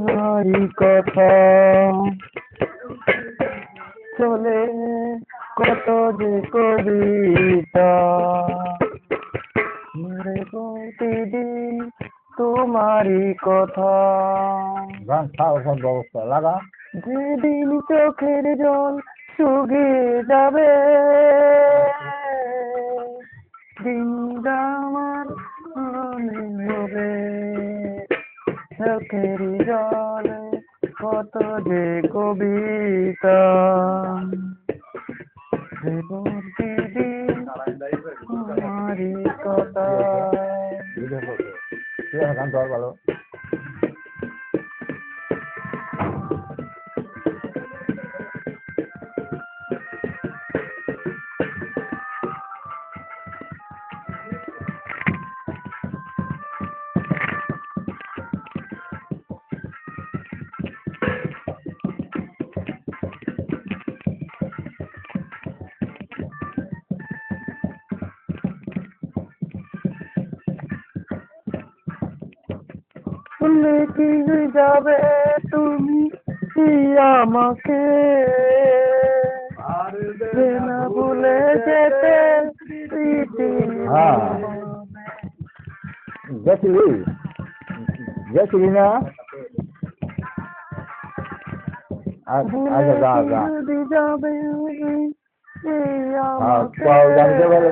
নারী কথা। চলে কত যে কবিতা। মরে প্রতিদিন তোমারই কথা। গান খাও সব ব্যবস্থা লাগা। যেদিন চোখের জল শুকিয়ে যাবে চোখের জলে কত যে কবিতা প্রতিদিন কথা ভালো ভুলে কি যাবে তুমি কি আমাকে যে না ভুলে যেতে স্মৃতি হ্যাঁ। গেছিলি গেছিলি না আচ্ছা আচ্ছা যা যা যদি যাবে এই হ্যাঁ, আমাকে তাও জানতে পারো।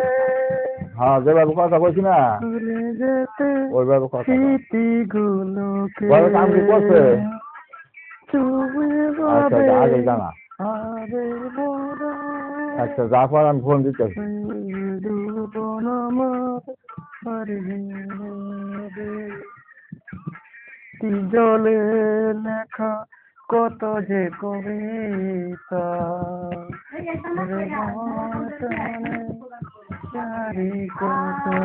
হ্যাঁ যেভাবে কথা বলছি না ভুলে যেতে ওইভাবে কথা বল। কাম কি করছে? আচ্ছা যা আগে জানা আচ্ছা যা আমি ফোন দিতেছি জলে লেখা কত যে কবিতা cari kota